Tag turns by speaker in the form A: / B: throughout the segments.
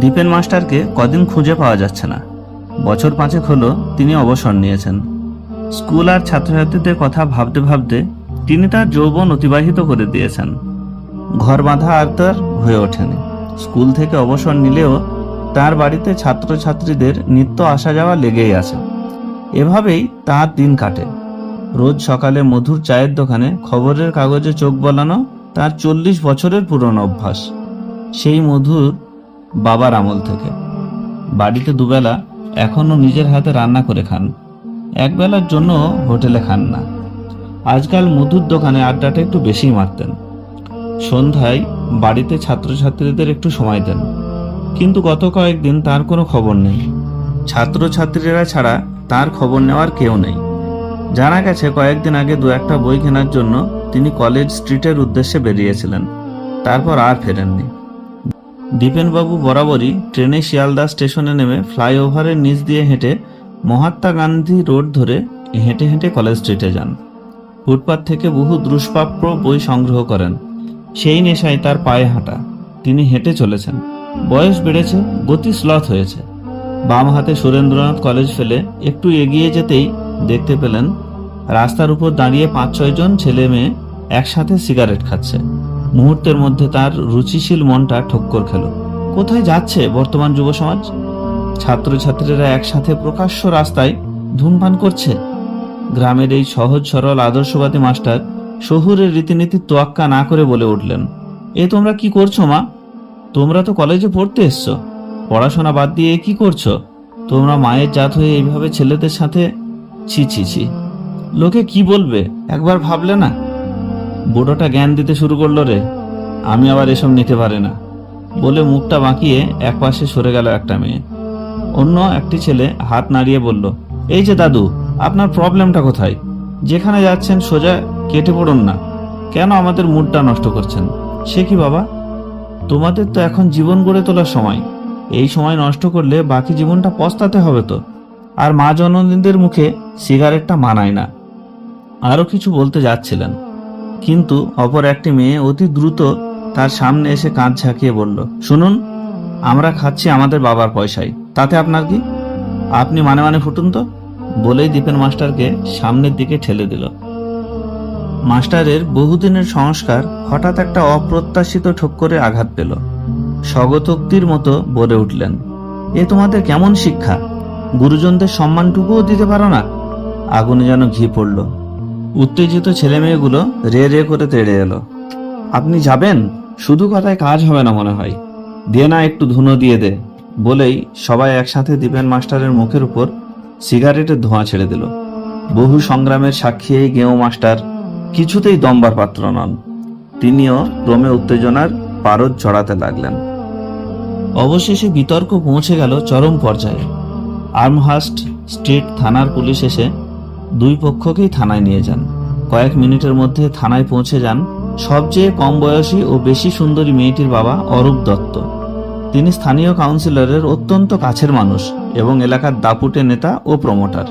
A: দীপেন মাস্টারকে কদিন খুঁজে পাওয়া যাচ্ছে না। বছর পাঁচেক হলো তিনি অবসর নিয়েছেন। স্কুল আর ছাত্রছাত্রীদের কথা ভাবতে ভাবতে তিনি তার যৌবন অতিবাহিত করে দিয়েছেন। ঘর বাঁধা আর তার হয়ে ওঠেনি। স্কুল থেকে অবসর নিলেও তার বাড়িতে ছাত্রছাত্রীদের নিত্য আসা যাওয়া লেগেই আছে। এভাবেই তার দিন কাটে। রোজ সকালে মধুর চায়ের দোকানে খবরের কাগজে চোখ বলানো তার চল্লিশ বছরের পুরনো অভ্যাস। সেই মধুর বাবার আমল থেকে। বাড়িতে দুবেলা এখনও নিজের হাতে রান্না করে খান। একবেলার জন্য হোটেলে খান না। আজকাল মধুর দোকানে আড্ডাটা একটু বেশি মারতেন। সন্ধ্যায় বাড়িতে ছাত্রছাত্রীদের একটু সময় দেন। কিন্তু গত কয়েকদিন তার কোনো খবর নেই। ছাত্রছাত্রীরা ছাড়া তার খবর নেওয়ার কেউ নেই। জানা গেছে, কয়েকদিন আগে দু একটা বই কেনার জন্য তিনি কলেজ স্ট্রিটের উদ্দেশ্যে বেরিয়েছিলেন। তারপর আর ফেরেননি। দীপেনবাবু বরাবরই ট্রেনে শিয়ালদা স্টেশনে নেমে ফ্লাইওভারের নিচ দিয়ে হেঁটে মহাত্মা গান্ধী রোড ধরে হেঁটে হেঁটে কলেজ স্ট্রিটে যান। ফুটপাত থেকে বহু দুষ্প্রাপ্য বই সংগ্রহ করেন। সেই নেশায় তার পায়ে হাঁটা। তিনি হেঁটে চলেছেন। বয়স বেড়েছে, গতি স্লথ হয়েছে। বাম হাতে সুরেন্দ্রনাথ কলেজ ফেলে একটু এগিয়ে যেতেই দেখতে পেলেন, রাস্তার উপর দাঁড়িয়ে পাঁচ ছয়জন ছেলে মেয়ে একসাথে সিগারেট খাচ্ছে। মুহূর্তের মধ্যে তার রুচিশীল মনটা ঠক্কর খেল। কোথায় যাচ্ছে বর্তমান যুব সমাজ? ছাত্রছাত্রীরা একসাথে প্রকাশ্য রাস্তায় ধূমপান করছে। গ্রামের এই সহজ সরল আদর্শবাদী মাস্টার শহুরের রীতিনীতি তোয়াক্কা না করে বলে উঠলেন, এ তোমরা কি করছ মা? তোমরা তো কলেজে পড়তে এসছো। পড়াশোনা বাদ দিয়ে কি করছ? তোমরা মায়ের জাত হয়ে এইভাবে ছেলেদের সাথে ছি ছি ছি। লোকে কি বলবে? একবার ভাবলে না? বুড়োটা জ্ঞান দিতে শুরু করল রে। আমি আবার এসব নিতে পারি না। বলে মুখটা বাঁকিয়ে এক পাশে সরে গেল একটা মেয়ে। অন্য একটি ছেলে হাত নাড়িয়ে বলল, এই যে দাদু, আপনার প্রবলেমটা কোথায়? যেখানে যাচ্ছেন সোজা কেটে পড়ুন না। কেন আমাদের মুডটা নষ্ট করছেন? সে কি বাবা? তোমাদের তো এখন জীবন গড়ে তোলার সময়। এই সময় নষ্ট করলে বাকি জীবনটা পস্তাতে হবে তো। আর মা জননীদের মুখে সিগারেটটা মানায় না। আরও কিছু বলতে যাচ্ছিলেন। কিন্তু অপর একটি মেয়ে অতি দ্রুত তার সামনে এসে কাঁধ ঝাঁকিয়ে বলল, শুনুন, আমরা খাচ্ছি আমাদের বাবার পয়সায়। তাতে আপনার কি? আপনি মানে মানে ফুটুন তো? বলেই দীপেন মাস্টারকে সামনের দিকে ঠেলে দিল। মাস্টারের বহুদিনের সংস্কার হঠাৎ একটা অপ্রত্যাশিত ঠক্করে আঘাত পেল। স্বগতোক্তির মতো বলে উঠলেন, এ তোমাদের কেমন শিক্ষা? গুরুজনদের সম্মানটুকুও দিতে পারো না? আগুনে যেন ঘি পড়ল। উত্তেজিত ছেলেমেয়েগুলো রে রে করে তেড়ে এলো। আপনি যাবেন? শুধু কথায় কাজ হবে না মনে হয়। দিয়ে না একটু ধুনো দিয়ে দে। বলেই সবাই একসাথে দীপেন মাস্টারের মুখের উপর সিগারেটের ধোঁয়া ছেড়ে দিল। বহু সংগ্রামের সাক্ষী এই গেও মাস্টার কিছুতেই দম্বার পাত্র নন। তিনিও ক্রমে উত্তেজনার পারদ চড়াতে লাগলেন। অবশেষে বিতর্ক পৌঁছে গেল চরম পর্যায়ে। আর্মহাস্ট স্ট্রিট থানার পুলিশ এসে দুই পক্ষকেই থানায় নিয়ে যান। কয়েক মিনিটের মধ্যে থানায় পৌঁছে যান সবচেয়ে কম বয়সী ও বেশি সুন্দরী মেয়েটির বাবা অরূপ দত্ত। তিনি স্থানীয় কাউন্সিলরের অত্যন্ত কাছের মানুষ এবং এলাকার দাপুটে নেতা ও প্রমোটার।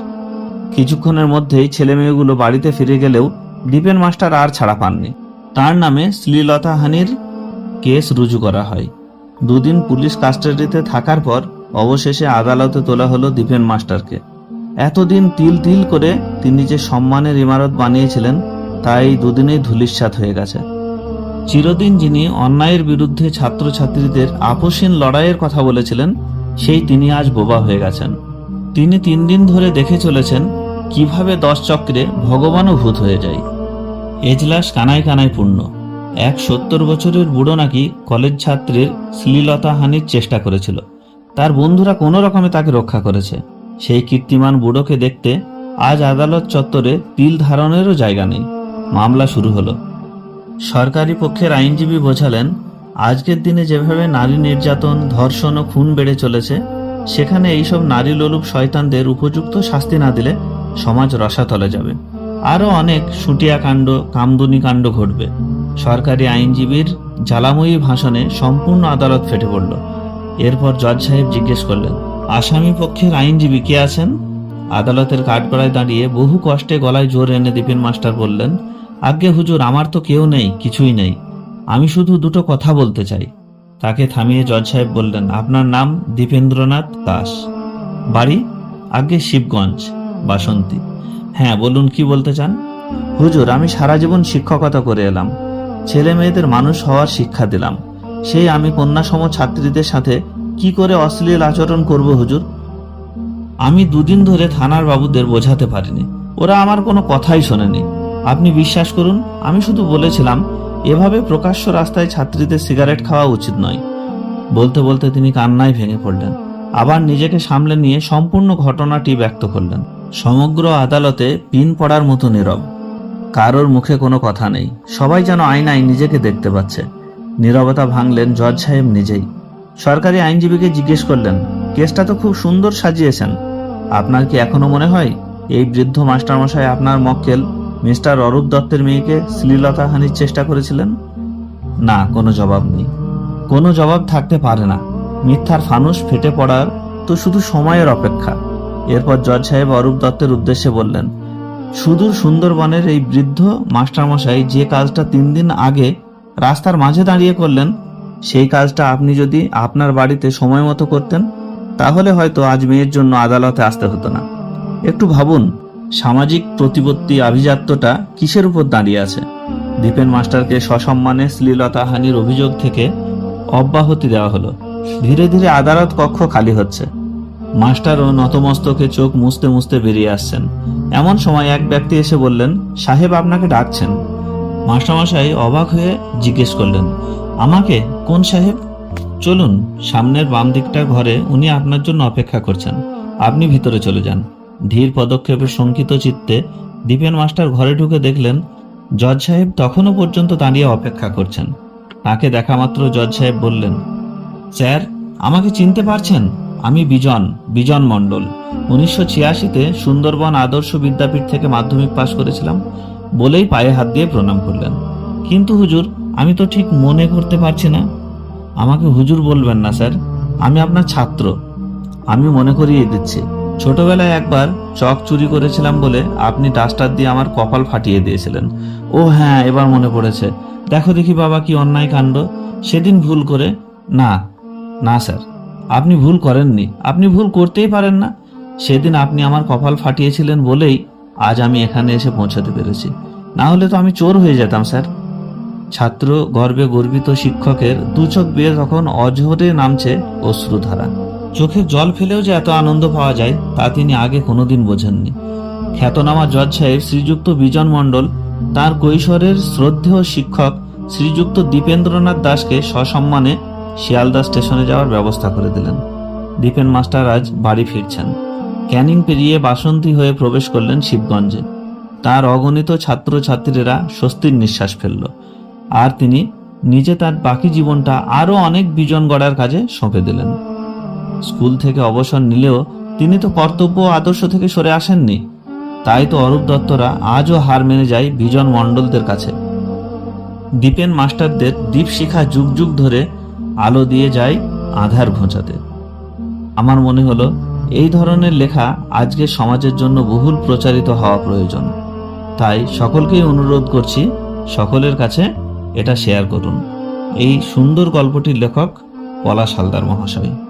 A: কিছুক্ষণের মধ্যেই ছেলে মেয়েগুলো বাড়িতে ফিরে গেলেও দীপেন মাস্টার আর ছাড়া পাননি। তার নামে শ্লীলতাহানির কেস রুজু করা হয়। দুদিন পুলিশ কাস্টাডিতে থাকার পর অবশেষে আদালতে তোলা হলো দীপেন মাস্টারকে। এতদিন তিল তিল করে তিনি যে সম্মানের ইমারত বানিয়েছিলেন, তাই দুদিনেই ধুলিস্বাত হয়ে গেছে। চিরদিন যিনি অন্যায়ের বিরুদ্ধে ছাত্রছাত্রীদের আপসীন লড়াইয়ের কথা বলেছিলেন, সেই তিনি আজ বোবা হয়ে গেছেন। তিনি তিন দিন ধরে দেখে চলেছেন, কীভাবে দশ চক্রে ভগবানও ভূত হয়ে যায়। এজলাস কানায় কানায় পূর্ণ। এক সত্তর বছরের বুড়ো নাকি কলেজ ছাত্রের শ্লীলতা হানির চেষ্টা করেছিল। তার বন্ধুরা কোনো রকমে তাকে রক্ষা করেছে। সেই কীর্তিমান বুড়োকে দেখতে আজ আদালত চত্বরে তিল ধারণেরও জায়গা নেই। মামলা শুরু হলো। সরকারি পক্ষের আইনজীবী বোঝালেন, আজকের দিনে যেভাবে নারী নির্যাতন, ধর্ষণ ও খুন বেড়ে চলেছে, সেখানে এইসব নারী লোলুপ শয়তানদের উপযুক্ত শাস্তি না দিলে সমাজ রসাতলে যাবে। আরও অনেক সুটিয়া কাণ্ড, কামদুনি কাণ্ড ঘটবে। সরকারি আইনজীবীর জ্বালাময়ী ভাষণে সম্পূর্ণ আদালত ফেটে পড়ল। এরপর জজ সাহেব জিজ্ঞেস করলেন আসামি পক্ষের আইনজীবী কে আছেন? আদালতের কাঠগড়ায় দাঁড়িয়ে বহু কষ্টে গলায় জোর এনে দীপেন মাস্টার বললেন, আজ্ঞে হুজুর, আমার তো কেউ নেই, কিছুই নেই। আমি শুধু দুটো কথা বলতে চাই। তাকে থামিয়ে জজ সাহেব বললেন, আপনার নাম দীপেন্দ্রনাথ দাস। বাড়ি আগে শিবগঞ্জ, বাসন্তী। হ্যাঁ বলুন, কি বলতে চান? হুজুর, আমি সারা জীবন শিক্ষকতা করে এলাম। ছেলে মেয়েদের মানুষ হওয়ার শিক্ষা দিলাম। সেই আমি কন্যাসম ছাত্রীদের সাথে কি করে অশ্লীল আচরণ করব হুজুর? আমি দুদিন ধরে থানার বাবুদের বোঝাতে পারিনি। ওরা আমার কোনো কথাই শোনেনি। আপনি বিশ্বাস করুন, আমি শুধু বলেছিলাম, এভাবে প্রকাশ্য রাস্তায় ছাত্রীদের সিগারেট খাওয়া উচিত নয়। বলতে বলতে তিনি কান্নায় ভেঙে পড়লেন। আবার নিজেকে সামলে নিয়ে সম্পূর্ণ ঘটনাটি ব্যক্ত করলেন। সমগ্র আদালতে পিন পড়ার মতো নীরব। কারোর মুখে কোনো কথা নেই। সবাই যেন আয়নায় নিজেকে দেখতে পাচ্ছে। নীরবতা ভাঙলেন জজ সাহেব নিজেই। সরকারি আইনজীবীকে জিজ্ঞেস করলেন, কেসটা তো খুব সুন্দর সাজিয়েছেন। আপনার কি এখনও মনে হয়? এই বৃদ্ধ মাস্টারমশাই আপনার মক্কেল, মিস্টার অরূপ দত্তের মেয়েকে শ্লীলতা হানির চেষ্টা করেছিলেন? না, কোনো জবাব নেই। কোনো জবাব থাকতে পারে না। মিথ্যার ফানুস ফেটে পড়ার তো শুধু সময়ের অপেক্ষা। এরপর জজ সাহেব অরূপ দত্তের উদ্দেশ্যে বললেন, সুদূর সুন্দরবনের এই বৃদ্ধ মাস্টারমশাই যে কাজটা তিন দিন আগে রাস্তার মাঝে দাঁড়িয়ে করলেন সেই কাজটা আপনি যদি আপনার বাড়িতে সময় মতো করতেন, তাহলে হয়তো আজ মেয়ের জন্য আদালতে আসতে হতো না। একটু ভাবুন, সামাজিক প্রতিপত্তি আভিজাত্যটা কিসের উপর দাঁড়িয়ে আছে? দীপেন মাস্টারকে সসম্মানে শ্লীলতাহানির অভিযোগ থেকে অব্যাহতি দেওয়া হলো। ধীরে ধীরে আদালত কক্ষ খালি হচ্ছে। মাস্টারও নতমস্তকে চোখ মুছতে মুছতে বেরিয়ে আসছেন। এমন সময় এক ব্যক্তি এসে বললেন, সাহেব, আপনাকে ডাকছেন। মাস্টারমশাই অবাক হয়ে জিজ্ঞেস করলেন আমাকে? কোন সাহেব? চলুন, সামনের বাম দিকটা ঘরে উনি আপনার জন্য অপেক্ষা করছেন। আপনি ভিতরে চলে যান। ধীর পদক্ষেপে শঙ্কিত চিত্তে দীপেন মাস্টার ঘরে ঢুকে দেখলেন, জজ সাহেব তখনও পর্যন্ত দাঁড়িয়ে অপেক্ষা করছেন। তাকে দেখা মাত্র জজ সাহেব বললেন, স্যার, আমাকে চিনতে পারছেন? আমি বিজন বিজন মণ্ডল। উনিশশো ছিয়াশিতে সুন্দরবন আদর্শ বিদ্যাপীঠ থেকে মাধ্যমিক পাশ করেছিলাম, বলেই পায়ে হাত দিয়ে প্রণাম করলেন। কিন্তু হুজুর আমি তো ঠিক মনে করতে পারছি না। আমাকে হুজুর বলবেন না, স্যার। আমি আপনার ছাত্র। আমি মনে করিয়ে দিচ্ছি। ছোটবেলায় একবার চক চুরি করেছিলাম বলে আপনি ডাস্টার দিয়ে আমার কপাল ফাটিয়ে দিয়েছিলেন। ও হ্যাঁ এবার মনে পড়েছে। দেখো দেখি বাবা কি অন্যায় কাণ্ড। সেদিন ভুল করে না না, স্যার। আপনি ভুল করেননি। আপনি ভুল করতেই পারেন না। সেদিন আপনি আমার কপাল ফাটিয়েছিলেন বলেই আজ আমি এখানে এসে পৌঁছাতে পেরেছি। না হলে তো আমি চোর হয়ে যেতাম, স্যার। ছাত্র গর্বে গর্বিত শিক্ষকের দু চোখ বেয়ে তখন অঝরে নামছে অশ্রুধারা। চোখে জল ফেলেও যে এত আনন্দ পাওয়া যায়, তা তিনি আগে কোনোদিন বোঝেননি। খ্যাতনামা জজ সাহেব শ্রীযুক্ত বিজন মণ্ডল, তার কৈশোরের শ্রদ্ধেয় শিক্ষক শ্রীযুক্ত দীপেন্দ্রনাথ দাসকে সসম্মানে শিয়ালদা স্টেশনে যাওয়ার ব্যবস্থা করে দিলেন। দীপেন মাস্টার আজ বাড়ি ফিরছেন। ক্যানিং পেরিয়ে বাসন্তী হয়ে প্রবেশ করলেন শিবগঞ্জে। তার অগণিত ছাত্রছাত্রীরা স্বস্তির নিঃশ্বাস ফেলল। আর তিনি নিজে তার বাকি জীবনটা আরও অনেক বিজন গড়ার কাজে সঁপে দিলেন। স্কুল থেকে অবসর নিলেও তিনি তো কর্তব্য আদর্শ থেকে সরে আসেননি। তাই তো অরূপ দত্তরা আজও হার মেনে যায় বিজন মণ্ডলদের কাছে। দীপেন মাস্টারদের দীপশিখা যুগ যুগ ধরে আলো দিয়ে যায় আধার ঘোঁচাতে। আমার মনে হলো, এই ধরনের লেখা আজকে সমাজের জন্য বহুল প্রচারিত হওয়া প্রয়োজন। তাই সকলকেই অনুরোধ করছি, সকলের কাছে এটা শেয়ার করুন। এই সুন্দর গল্পটির লেখক পলাশ হালদার মহাশয়।